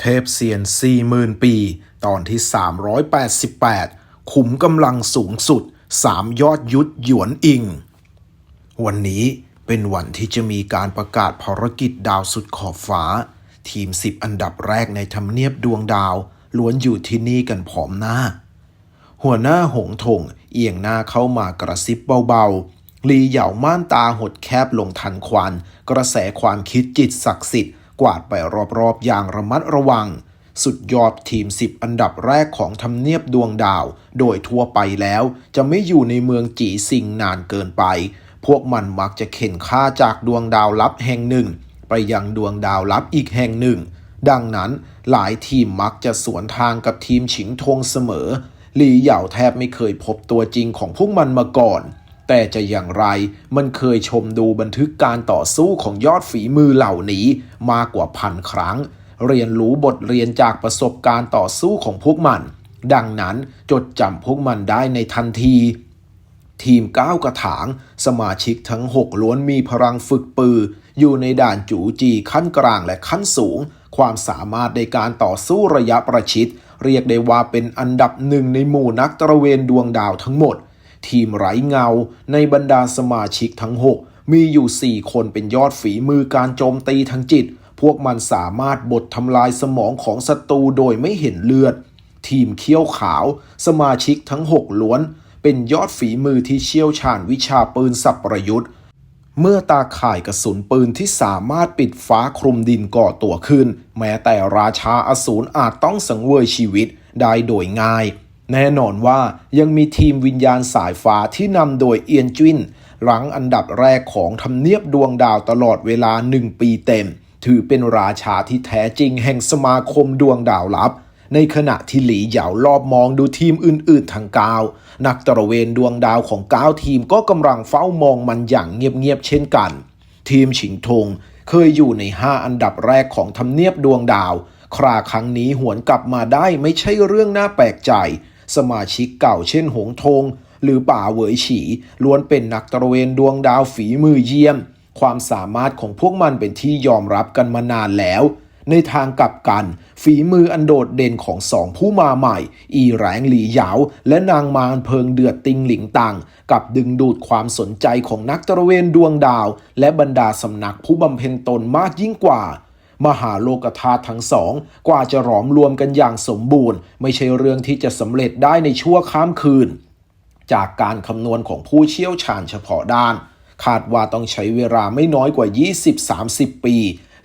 เทพเซียน40,000 ปี ตอนที่ 388 ขุมกำลังสูงสุด 3 ยอดยุทธหยวนอิง วันนี้เป็นวันที่จะมีการประกาศภารกิจดาวสุดขอบฟ้า ทีม 10 อันดับแรกในทำเนียบดวงดาว ล้วนอยู่ที่นี่กันพร้อมหน้า หัวหน้าหงทงเอียงหน้าเข้ามากระซิบเบาๆลีเหยาม่านตาหดแคบลงทันควัน กระแสความคิดจิตศักดิ์สิทธิ์ กวาดไปรอบๆ อย่างระมัดระวัง สุดยอดทีม 10 อันดับแรกของทำเนียบดวงดาว โดยทั่วไปแล้ว จะไม่อยู่ในเมืองจีซิงนานเกินไป พวกมันมักจะเข็นค่าจากดวงดาวลับแห่งหนึ่ง ไปยังดวงดาวลับอีกแห่งหนึ่ง ดังนั้นหลายทีมมักจะสวนทางกับทีมฉิงทงเสมอหลีเหยาแทบไม่เคยพบตัวจริงของพวกมันมาก่อน แต่จะอย่างไรมันเคยชมดูบันทึกการต่อสู้ของยอดฝีมือเหล่านี้มากกว่าพันครั้ง เรียนรู้บทเรียนจากประสบการณ์ต่อสู้ของพวกมัน ดังนั้นจดจำพวกมันได้ในทันที ทีมก้าวกระถาง สมาชิกทั้ง 6 ล้วนมีพลังฝึกปือ อยู่ในด่านจูจีขั้นกลางและขั้นสูง ความสามารถในการต่อสู้ระยะประชิด เรียกได้ว่าเป็นอันดับหนึ่งในหมู่นักตระเวนดวงดาวทั้งหมด ทีมไร้เงาในบรรดาสมาชิกทั้ง 6 มีอยู่ 4 คนเป็นยอดฝีมือการโจมตีทางจิต พวกมันสามารถบดทำลายสมองของศัตรูโดยไม่เห็นเลือด ทีมเขี้ยวขาว สมาชิกทั้ง 6 ล้วน เป็นยอดฝีมือที่เชี่ยวชาญวิชาปืนสับประยุทธ์เมื่อตาข่ายกระสุนปืนที่สามารถปิดฟ้าคลุมดินก่อตัวขึ้น แม้แต่ราชาอสูรอาจต้องสังเวยชีวิตได้โดยง่าย แน่นอนว่ายังมีทีมวิญญาณสายฟ้าที่นำโดยเอียนจินหลังอันดับแรกของทำเนียบดวงดาวตลอดเวลาหนึ่งปีเต็ม ถือเป็นราชาที่แท้จริงแห่งสมาคมดวงดาวลับ ในขณะที่หลีเหยารอบมองดูทีมอื่นๆทางกาว นักตระเวนดวงดาวของก้าวทีมก็กำลังเฝ้ามองมันอย่างเงียบๆเช่นกัน ทีมฉิงทงเคยอยู่ใน 5 อันดับแรกของทำเนียบดวงดาว คราครั้งนี้หวนกลับมาได้ไม่ใช่เรื่องน่าแปลกใจ สมาชิกเก่าเช่นหงทง หรือป่าเหวยฉีล้วนเป็นนักตระเวนดวงดาวฝีมือเยี่ยม ความสามารถของพวกมันเป็นที่ยอมรับกันมานานแล้ว ในทางกลับกัน ฝีมืออันโดดเด่นของสองผู้มาใหม่ อีแรงหลีเหยาและนางมารเพิงเดือดติงหลิงตังกับดึงดูดความสนใจของนักตระเวนดวงดาว และบรรดาสำนักผู้บำเพ็ญตนมากยิ่งกว่า มหาโลกธาตุทั้งสอง กว่าจะหลอมรวมกันอย่างสมบูรณ์ ไม่ใช่เรื่องที่จะสำเร็จได้ในชั่วข้ามคืน จากการคำนวณของผู้เชี่ยวชาญเฉพาะด้าน คาดว่าต้องใช้เวลาไม่น้อยกว่า 20-30 ปี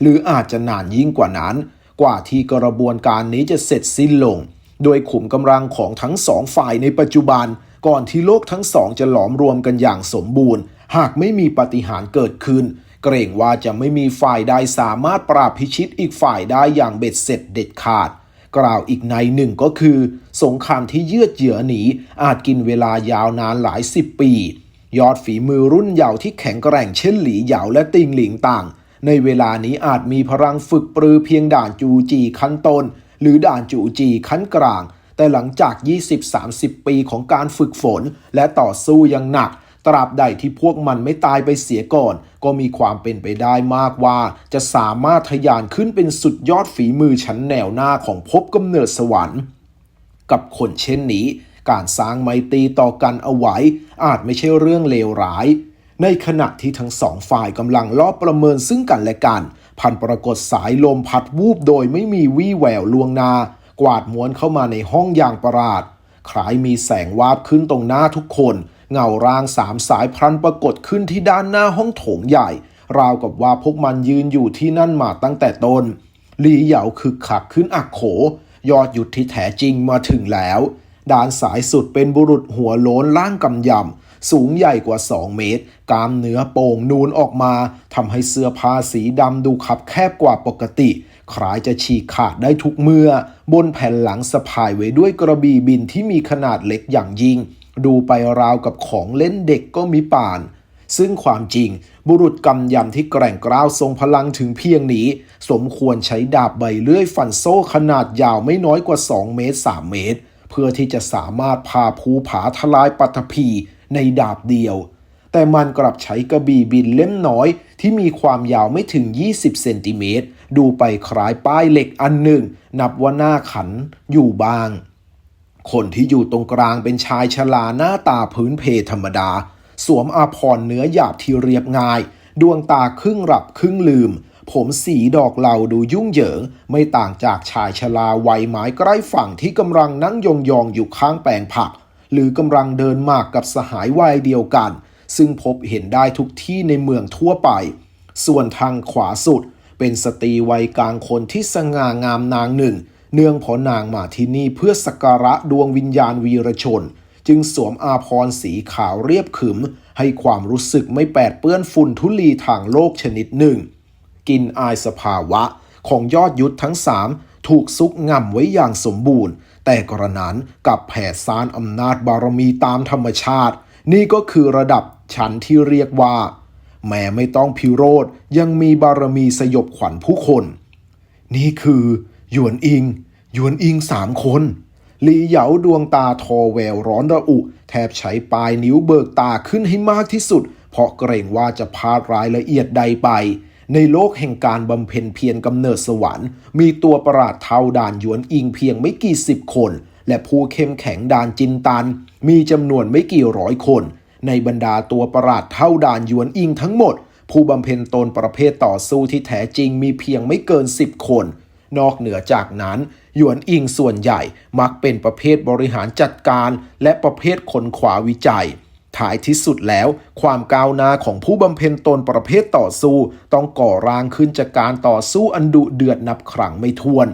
หรืออาจจะนานยิ่งกว่านั้น กว่าที่กระบวนการนี้จะเสร็จสิ้นลง โดยขุมกำลังของทั้งสองฝ่ายในปัจจุบัน ก่อนที่โลกทั้งสองจะหลอมรวมกันอย่างสมบูรณ์ หากไม่มีปาฏิหารย์เกิดขึ้น เกรงว่าจะไม่มีฝ่ายใดสามารถปราบพิชิตอีกฝ่ายได้อย่างเบ็ดเสร็จเด็ดขาด กล่าวอีกในหนึ่งก็คือ สงครามที่เยือดเยื้อหนีอาจกินเวลายาวนานหลายสิบปี ยอดฝีมือรุ่นเยาว์ที่แข็งแกร่งเช่นหลีเหยาและติงหลิงต่าง ในเวลานี้อาจมีพลังฝึกปรือเพียงด่านจูจีขั้นต้น หรือด่านจูจีขั้นกลาง แต่หลังจาก 20-30 ปีของการฝึกฝน และต่อสู้อย่างหนัก ตราบใดที่พวกมันไม่ตายไปเสียก่อน ก็มีความเป็นไปได้มากว่า จะสามารถทะยานขึ้นเป็นสุดยอดฝีมือชั้นแนวหน้าของภพกำเนิดสวรรค์ กับคนเช่นนี้ การสร้างไมตรีต่อกันเอาไว้ อาจไม่ใช่เรื่องเลวร้าย ในขณะที่ทั้งสองฝ่ายกำลังลอบประเมินซึ่งกันและกัน พันปรากฏสายลมพัดวูบโดยไม่มีวี่แววลวงนา กวาดม้วนเข้ามาในห้องอย่างประหลาดคล้ายมีแสงวาบขึ้นตรงหน้าทุกคน เงาร่างสามสายพลันปรากฏขึ้นที่ด้านหน้าห้องโถงใหญ่ ราวกับว่าพวกมันยืนอยู่ที่นั่นมาตั้งแต่ต้นหลีเหยาคึกขักขึ้นอักโข ยอดหยุดที่แท้จริงมาถึงแล้ว ด้านสายสุดเป็นบุรุษหัวโล้นล่างกำยำ สูงใหญ่กว่า 2 เมตร กามเนื้อโป่งนูนออกมาทำให้เสื้อผ้าสีดำดูขับแคบกว่าปกติคล้ายจะฉีกขาดได้ทุกเมื่อ บนแผ่นหลังสะพายไว้ด้วยกระบี่บินที่มีขนาดเล็กอย่างยิ่ง ดูไปราวกับของเล่นเด็กก็มีป่าน ซึ่งความจริงบุรุษกำยำที่แกร่งกร้าวทรงพลังถึงเพียงนี้ สมควรใช้ดาบใบเลื่อยฟันโซ่ขนาดยาวไม่น้อยกว่า 2 เมตร 3 เมตร เพื่อที่จะสามารถพาภูผาทลายปัตภีในดาบเดียว แต่มันกลับใช้กระบี่บินเล่มน้อยที่มีความยาวไม่ถึง 20 เซนติเมตร ดูไปคล้ายป้ายเหล็กอันหนึ่ง นับว่าหน้าขันอยู่บ้าง คนที่อยู่ตรงกลางเป็นชายชราหน้าตาพื้นเพธรรมดา สวมอาภรณ์เนื้อหยาบที่เรียบง่าย ดวงตาครึ่งหลับครึ่งลืม ผมสีดอกเหลาดูยุ่งเหยิง ไม่ต่างจากชายชราวัยไม้ใกล้ฝั่งที่กำลังนั่งยองๆอยู่ข้างแปลงผัก หรือกำลังเดินหมากกับสหายวัยเดียวกัน ซึ่งพบเห็นได้ทุกที่ในเมืองทั่วไป ส่วนทางขวาสุด เป็นสตรีวัยกลางคนที่สง่างามนางหนึ่ง เนื่องพราะนางมาที่นี่เพื่อสักการะดวงวิญญาณวีรชน จึงสวมอาภรสีขาวเรียบขึม ให้ความรู้สึกไม่แปดเปื้อนฝุ่นทุลีทางโลกชนิดหนึ่ง กินอายสภาวะของยอดยุทธทั้งสามถูกซุกง่ำไว้อย่างสมบูรณ์ แต่กระนั้นกับแผ่ซานอำนาจบารมีตามธรรมชาติ นี่ก็คือระดับชั้นที่เรียกว่า แม้ไม่ต้องพิโรธยังมีบารมีสยบขวัญผู้คน นี่คือ หยวนอิง ยวนอิงสามคนหลีเหยาดวงตาทอแววร้อนระอุ แทบใช้ปลายนิ้วเบิกตาขึ้นให้มากที่สุด เพราะเกรงว่าจะพลาดรายละเอียดใดไป ในโลกแห่งการบำเพ็ญเพียรกำเนิดสวรรค์ มีตัวประหลาดเท่าด่านยวนอิงเพียงไม่กี่สิบคน และผู้เข้มแข็งด่านจินตัน มีจำนวนไม่กี่ร้อยคน ในบรรดาตัวประหลาดเท่าด่านยวนอิงทั้งหมด ผู้บำเพ็ญตนประเภทต่อสู้ที่แท้จริงมีเพียงไม่เกิน10คน นอกเหนือจากนั้น หยวนอิงส่วนใหญ่มักเป็นประเภทบริหารจัดการ และประเภทคนขวาวิจัยท้ายที่สุดแล้ว ความก้าวหน้าของผู้บำเพ็ญตนประเภทต่อสู้ ต้องก่อร่างขึ้นจากการต่อสู้อันดุเดือดนับครั้งไม่ถ้วน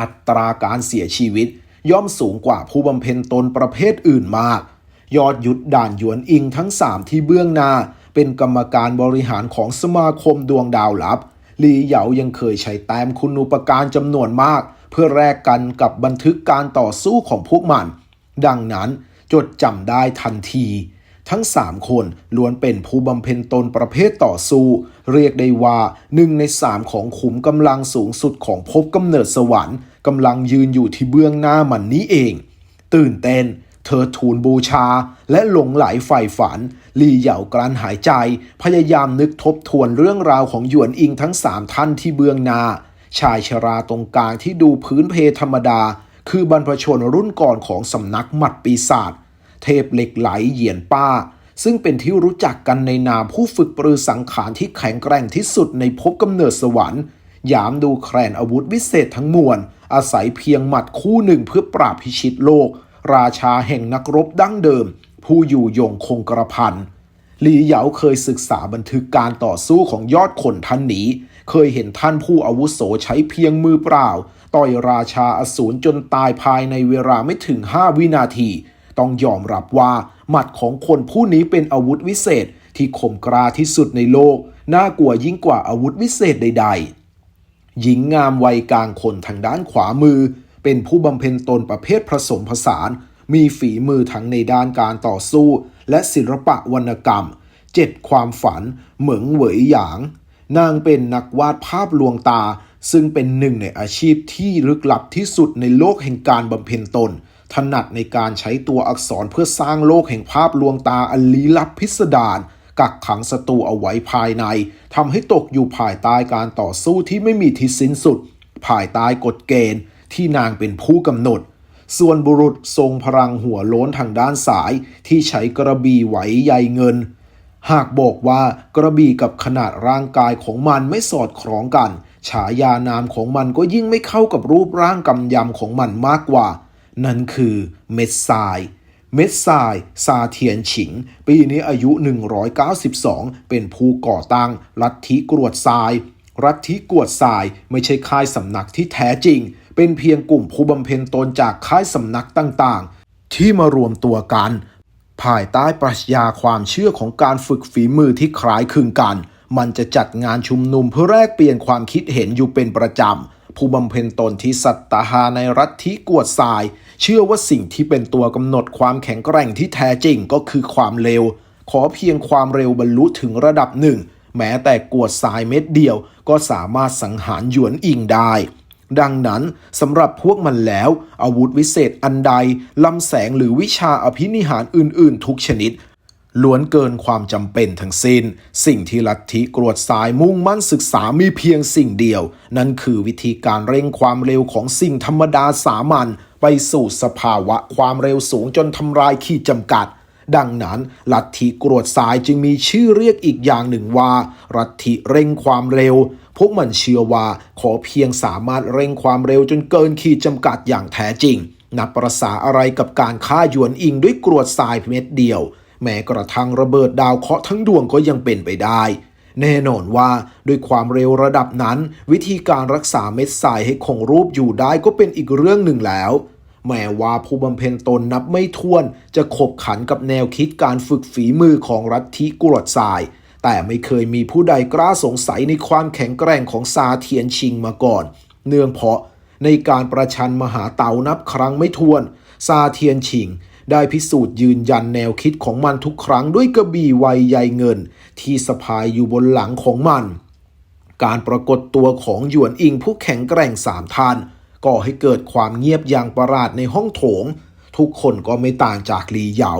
อัตราการเสียชีวิต ย่อมสูงกว่าผู้บำเพ็ญตนประเภทอื่นมาก ยอดยุทธด่านหยวนอิงทั้งสามที่เบื้องหน้า เป็นกรรมการบริหารของสมาคมดวงดาวลับ หลีเหยายังเคยใช้แต้มคุณูปการจำนวนมาก เพื่อแลกกันกับบันทึกการต่อสู้ของพวกมัน ดังนั้นจดจำได้ทันที ทั้งสามคนล้วนเป็นผู้บำเพ็ญตนประเภทต่อสู้ เรียกได้ว่าหนึ่งในสามของขุมกำลังสูงสุดของภพกำเนิดสวรรค์กำลังยืนอยู่ที่เบื้องหน้ามันนี้เอง ตื่นเต้นเธอทูลบูชาและหลงไหลใฝ่ฝัน ลีเหยากลั้นหายใจ พยายามนึกทบทวนเรื่องราวของหยวนอิงทั้งสามท่านที่เบื้องหน้า ชายชราตรงกลางที่ดูพื้นเพธรรมดา คือบรรพชนรุ่นก่อนของสำนักหมัดปีศาจเทพเหล็กไหลเหยียนป้า ซึ่งเป็นที่รู้จักกันในนามผู้ฝึกปรือสังขารที่แข็งแกร่งที่สุดในภพกำเนิดสวรรค์ยามดูแคลนอาวุธวิเศษทั้งมวล อาศัยเพียงหมัดคู่หนึ่งเพื่อปราบพิชิตโลก ราชาแห่งนักรบดั้งเดิม ผู้อยู่ยงคงกระพันหลีเหยาเคยศึกษาบันทึกการต่อสู้ของยอดคนท่านนี้ เคยเห็นท่านผู้อาวุโสใช้เพียงมือเปล่า ต่อยราชาอสูรจนตายภายในเวลาไม่ถึง 5 วินาที ต้องยอมรับว่า หมัดของคนผู้นี้เป็นอาวุธวิเศษที่คมกราที่สุดในโลก น่ากลัวยิ่งกว่าอาวุธวิเศษใด ๆ หญิงงามวัยกลางคนทางด้านขวามือ เป็นผู้บำเพ็ญตนประเภทผสมผสาน มีฝีมือทั้งในด้านการต่อสู้ และศิลปะวรรณกรรม เจ็ดความฝัน เหมืองเหวยหยาง นางเป็นนักวาดภาพลวงตา ซึ่งเป็นหนึ่งในอาชีพที่ลึกลับที่สุดในโลกแห่งการบำเพ็ญตน ถนัดในการใช้ตัวอักษรเพื่อสร้างโลกแห่งภาพลวงตาอันลี้ลับพิสดารกักขังศัตรูเอาไว้ภายในทำให้ตกอยู่ภายใต้การต่อสู้ที่ไม่มีที่สิ้นสุด ภายใต้กฎเกณฑ์ที่นางเป็นผู้กำหนด ส่วนบุรุษทรงพลังหัวโล้นทางด้านสายที่ใช้กระบี่ไหวใยเงิน หากบอกว่ากระบี่กับขนาดร่างกายของมันไม่สอดคล้องกัน ฉายานามของมันก็ยิ่งไม่เข้ากับรูปร่างกำยำของมันมากกว่า นั่นคือเม็ดทรายเม็ดทรายซาเทียนฉิง ปีนี้อายุ 192 เป็นผู้ก่อตั้งลัทธิกรวดทรายลัทธิกรวดทรายไม่ใช่ค่ายสำนักที่แท้จริง เป็นเพียงกลุ่มผู้บำเพ็ญตนจากค่ายสำนักต่างๆ ที่มารวมตัวกัน ภายใต้ปรัชญาความเชื่อของการฝึกฝีมือที่คล้ายคลึงกัน มันจะจัดงานชุมนุมเพื่อแลกเปลี่ยนความคิดเห็นอยู่เป็นประจำ ผู้บำเพ็ญตนที่สัตตาหาในรัฐที่กวดทราย เชื่อว่าสิ่งที่เป็นตัวกำหนดความแข็งแกร่งที่แท้จริงก็คือความเร็ว ขอเพียงความเร็วบรรลุถึงระดับหนึ่งแม้แต่กวดทรายเม็ดเดียวก็สามารถสังหารหยวนอิงได้ ดังนั้นสำหรับพวกมันแล้ว อาวุธวิเศษอันใดลำแสงหรือวิชาอภินิหารอื่น ๆ ทุกชนิดล้วนเกินความจำเป็นทั้งสิ้น สิ่งที่ลัทธิกรวดสายมุ่งมั่นศึกษามีเพียงสิ่งเดียว นั่นคือวิธีการเร่งความเร็วของสิ่งธรรมดาสามัญไปสู่สภาวะความเร็วสูงจนทำลายขีดจำกัด ดังนั้น ลัทธิกรวดสายจึงมีชื่อเรียกอีกอย่างหนึ่งว่า ลัทธิเร่งความเร็ว พวกมันเชื่อว่าขอเพียงสามารถเร่งความเร็วจนเกินขีดจำกัดอย่างแท้จริง นับประษาอะไรกับการฆ่าหยวนอิงด้วยกรวดทรายเม็ดเดียว แม้กระทั่งระเบิดดาวเคราะห์ทั้งดวงก็ยังเป็นไปได้แน่นอนว่าด้วยความเร็วระดับนั้น วิธีการรักษาเม็ดทรายให้คงรูปอยู่ได้ก็เป็นอีกเรื่องหนึ่งแล้ว แม้ว่าผู้บำเพ็ญตนนับไม่ถ้วน จะขบขันกับแนวคิดการฝึกฝีมือของรัฐทิกรดทราย แต่ไม่เคยมีผู้ใดกล้าสงสัยในความแข็งแกร่งของซาเทียนชิงมาก่อน เนื่องเพราะในการประชันมหาเตานับครั้งไม่ถ้วน ซาเทียนชิงได้พิสูจน์ยืนยันแนวคิดของมันทุกครั้งด้วยกระบี่ไวใยเงิน ที่สะพายอยู่บนหลังของมัน การปรากฏตัวของหยวนอิงผู้แข็งแกร่งสามท่าน ก่อให้เกิดความเงียบอย่างประหลาดในห้องโถง ทุกคนก็ไม่ต่างจากหลีเหยา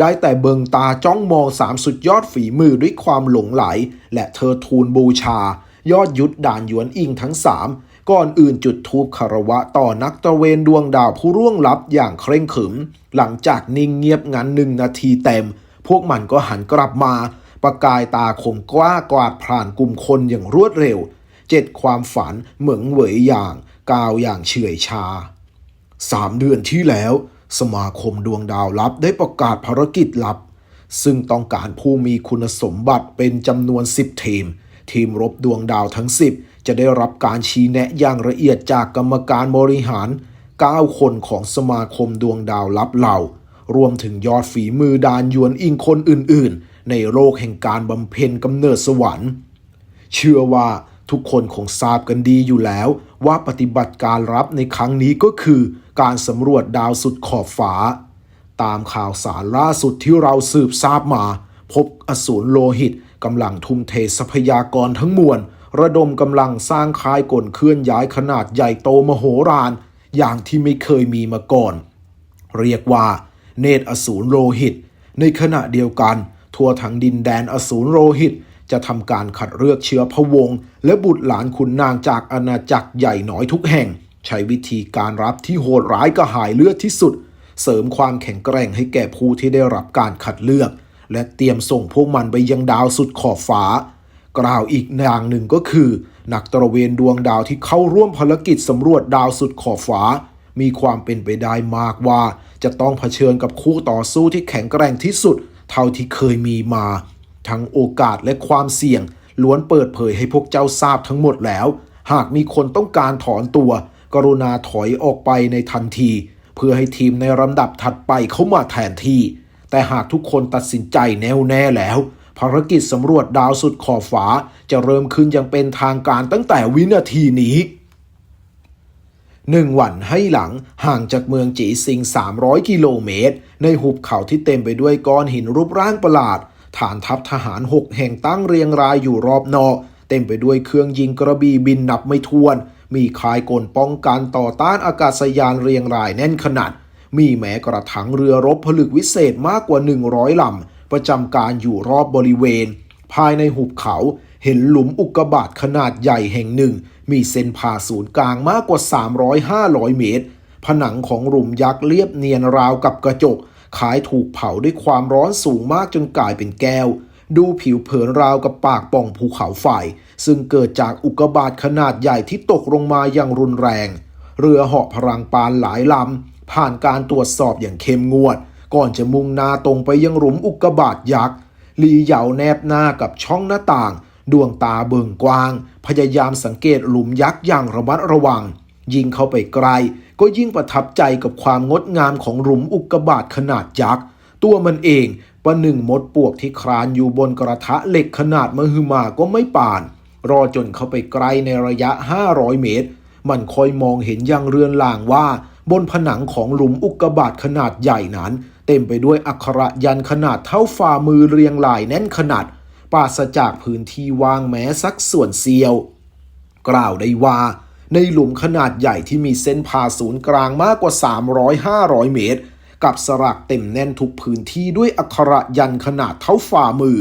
ได้แต่เบิงตาจ้องมองสามสุดยอดฝีมือด้วยความหลงไหล และเธอทูลบูชา ยอดยุทธด่านหยวนอิงทั้งสามก่อนอื่นจุดทูปคารวะต่อนักตะเวนดวงดาวผู้ร่วงลับอย่างเคร่งขรึม หลังจากนิ่งเงียบงันหนึ่งนาทีเต็ม พวกมันก็หันกลับมา ประกายตาคมกล้ากวาดผ่านกลุ่มคนอย่างรวดเร็ว เจ็ดความฝันเหมืองเหวยอย่าง ก้าวอย่างเฉื่อยชาสามเดือนที่แล้ว สมาคมดวงดาวลับได้ประกาศภารกิจลับ ซึ่งต้องการผู้มีคุณสมบัติเป็นจำนวน 10 ทีม ทีมรบดวงดาวทั้ง 10 จะได้รับการชี้แนะอย่างละเอียดจากกรรมการบริหาร 9 คนของสมาคมดวงดาวลับเหล่า รวมถึงยอดฝีมือดานยวนอิงคนอื่นๆ ในโลกแห่งการบำเพ็ญกำเนิดสวรรค์ เชื่อว่า ทุกคนคงทราบกันดีอยู่แล้ว ว่าปฏิบัติการรับในครั้งนี้ก็คือ การสำรวจดาวสุดขอบฟ้า ตามข่าวสารล่าสุดที่เราสืบทราบมา พบอสูรโลหิตกำลังทุ่มเททรัพยากรทั้งมวล ระดมกำลังสร้างค่ายกลเคลื่อนย้ายขนาดใหญ่โตมโหฬารอย่างที่ไม่เคยมีมาก่อน เรียกว่า เนตรอสูรโลหิต ในขณะเดียวกัน ทั่วทั้งดินแดนอสูรโลหิต จะทำการขัดเลือกเชื้อพระวงศ์และบุตรหลานขุนนางจากอาณาจักรใหญ่น้อยทุกแห่ง ใช้วิธีการรับที่โหดร้ายกระหายเลือดที่สุด เสริมความแข็งแกร่งให้แก่ผู้ที่ได้รับการคัดเลือก และเตรียมส่งพวกมันไปยังดาวสุดขอบฟ้า กล่าวอีกอย่างหนึ่งก็คือ นักตระเวนดวงดาวที่เข้าร่วมภารกิจสำรวจดาวสุดขอบฟ้ามีความเป็นไปได้มากว่า จะต้องเผชิญกับคู่ต่อสู้ที่แข็งแกร่งที่สุด เท่าที่เคยมีมา ทั้งโอกาสและความเสี่ยง ล้วนเปิดเผยให้พวกเจ้าทราบทั้งหมดแล้ว หากมีคนต้องการถอนตัว กรุณาถอยออกไปในทันที เพื่อให้ทีมในลำดับถัดไปเข้ามาแทนที่ แต่หากทุกคนตัดสินใจแน่วแน่แล้ว ภารกิจสำรวจดาวสุดขอบฟ้าจะเริ่มขึ้นอย่างเป็นทางการตั้งแต่วินาทีนี้หนึ่งวันให้หลังห่างจากเมืองจีซิง 300 กิโลเมตร ในหุบเขาที่เต็มไปด้วยก้อนหินรูปร่างประหลาด ฐานทัพทหาร 6 แห่งตั้งเรียงรายอยู่รอบนอก เต็มไปด้วยเครื่องยิงกระบี่บินนับไม่ถ้วน มีคายกลป้องกันต่อต้านอากาศยานเรียงรายแน่นขนาด มีแม้กระทั่งเรือรบผลึกวิเศษมากกว่า 100 ลำ ประจำการอยู่รอบบริเวณ ภายในหุบเขาเห็นหลุมอุกกาบาตขนาดใหญ่แห่งหนึ่ง มีเส้นผ่าศูนย์กลางมากกว่า 300-500 เมตร ผนังของหลุมยักษ์เรียบเนียนราวกับกระจก ขายถูกเผาด้วยความร้อนสูงมากจนกลายเป็นแก้ว ดูผิวเผินราวกับปากป่องภูเขาไฟซึ่งเกิดจากอุกกาบาตขนาดใหญ่ที่ตกลงมาอย่างรุนแรง เรือเหาะพลังปานหลายลำ ผ่านการตรวจสอบอย่างเข้มงวด ก่อนจะมุ่งหน้าตรงไปยังหลุมอุกกาบาตยักษ์ลีเหยาแนบหน้ากับช่องหน้าต่าง ดวงตาเบิ่งกว้าง พยายามสังเกตหลุมยักษ์อย่างระมัดระวัง ยิ่งเข้าไปไกล ก็ยิ่งประทับใจกับความงดงามของหลุมอุกกาบาตขนาดยักษ์ ตัวมันเองประหนึ่งมดปวกที่คลานอยู่บนกระทะเหล็กขนาดมหึมาก็ไม่ป่าน รอจนเข้าไปไกลในระยะ 500 เมตร มันคอยมองเห็นอย่างเรือนลางว่า บนผนังของหลุมอุกกาบาตขนาดใหญ่นั้น เต็มไปด้วยอักขระยันขนาดเท่าฝ่ามือเรียงรายแน่นขนาดปราศจากพื้นที่ว่างแม้สักส่วนเสี้ยว กล่าวได้ว่า ในหลุมขนาดใหญ่ที่มีเส้นผ่าศูนย์กลางมากกว่า 300-500 เมตร กับสลักเต็มแน่นทุกพื้นที่ด้วยอักขระยันขนาดเท่าฝ่ามือ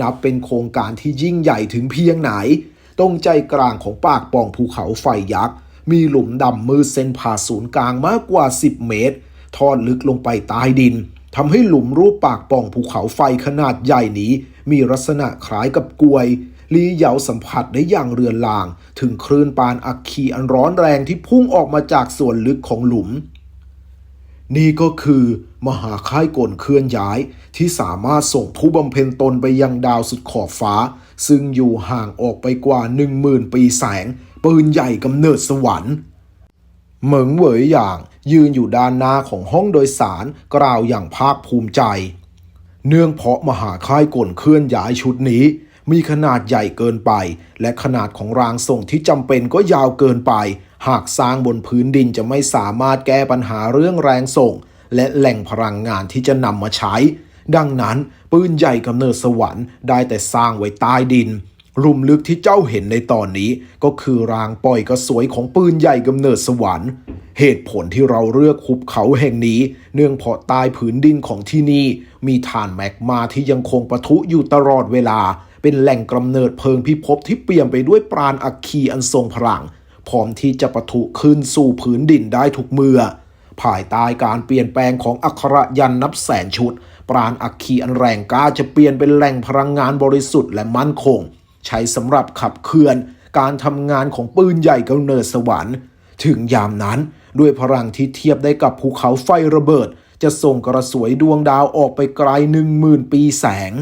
นับเป็นโครงการที่ยิ่งใหญ่ถึงเพียงไหน ตรงใจกลางของปากป่องภูเขาไฟยักษ์มีหลุมดำมืดเส้นผ่าศูนย์กลางมากกว่า 10 เมตร ทอดลึกลงไปใต้ดินทำให้หลุมรูปปากป่องภูเขาไฟขนาดใหญ่นี้ มีลักษณะคล้ายกับกลวย ลีเหยาสัมผัสได้อย่างเรือนลาง ถึงคลื่นปานอัคคีอันร้อนแรงที่พุ่งออกมาจากส่วนลึกของหลุม นี่ก็คือมหาค่ายกลเคลื่อนย้ายที่สามารถส่งผู้บำเพ็ญตนไปยังดาวสุดขอบฟ้า ซึ่งอยู่ห่างออกไปกว่า10,000ปีแสง ปืนใหญ่กำเนิดสวรรค์เหมิงเหวยหยางยืนอยู่ด้านหน้าของห้องโดยสารกล่าวอย่างภาคภูมิใจ เนื่องเพราะมหาค่ายกลเคลื่อนย้ายชุดนี้ มีขนาดใหญ่เกินไป และขนาดของรางส่งที่จำเป็นก็ยาวเกินไป หากสร้างบนพื้นดินจะไม่สามารถแก้ปัญหาเรื่องแรงส่ง และแหล่งพลังงานที่จะนำมาใช้ ดังนั้นปืนใหญ่กำเนิดสวรรค์ได้แต่สร้างไว้ใต้ดินหลุมลึกที่เจ้าเห็นในตอนนี้ก็คือรางปล่อยกระสวยของปืนใหญ่กำเนิดสวรรค์ เหตุผลที่เราเลือกหุบเขาแห่งนี้ เนื่องเพราะใต้ผืนดินของที่นี่ มีถ่านแมกมาที่ยังคงปะทุอยู่ตลอดเวลา เป็นแหล่งกำเนิดเพลิงพิภพที่เปี่ยมไปด้วยปราณอัคคีอันทรงพลัง พร้อมที่จะปะทุขึ้นสู่ผืนดินได้ทุกเมื่อ ภายใต้การเปลี่ยนแปลงของอักขระยันนับแสนชุด ปราณอัคคีอันแรงกล้าจะเปลี่ยนเป็นแหล่งพลังงานบริสุทธิ์และมั่นคง ใช้สำหรับขับเคลื่อน การทำงานของปืนใหญ่กำเนิดสวรรค์ถึงยามนั้นด้วยพลังที่เทียบได้กับภูเขาไฟระเบิด จะส่งกระสวยดวงดาวออกไปไกลหนึ่งหมื่นปีแสง